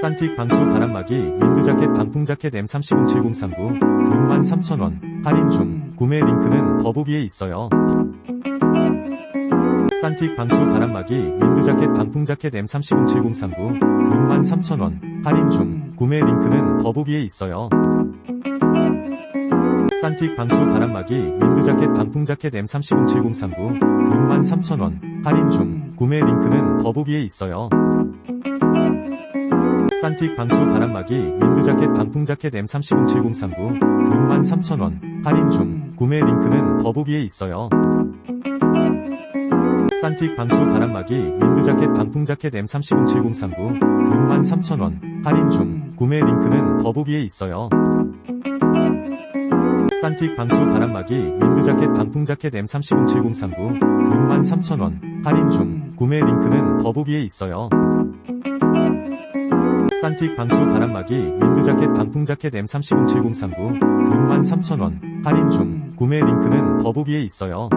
산틱 방수 바람막이 윈드 자켓 방풍 자켓 M300739 63,000원 할인 중 구매 링크는 더보기에 있어요. 산틱 방수 바람막이 윈드 자켓 방풍 자켓 M300739 63,000원 할인 중 구매 링크는 더보기에 있어요. 산틱 방수 바람막이 윈드 자켓 방풍 자켓 M300739 63,000원 할인 중 구매 링크는 더보기에 있어요. 산틱 방수 바람막이 윈드 자켓 방풍 자켓 M300739 63,000원 할인 중 구매 링크는 더보기에 있어요. 산틱 방수 바람막이 윈드 자켓 방풍 자켓 M300739 63,000원 할인 중 구매 링크는 더보기에 있어요. 산틱 방수 바람막이 윈드 자켓 방풍 자켓 M300739 63,000원 할인 중 구매 링크는 더보기에 있어요. 산틱 방수 바람막이 윈드자켓 방풍자켓 M300739 63,000원 할인 중 구매 링크는 더보기에 있어요.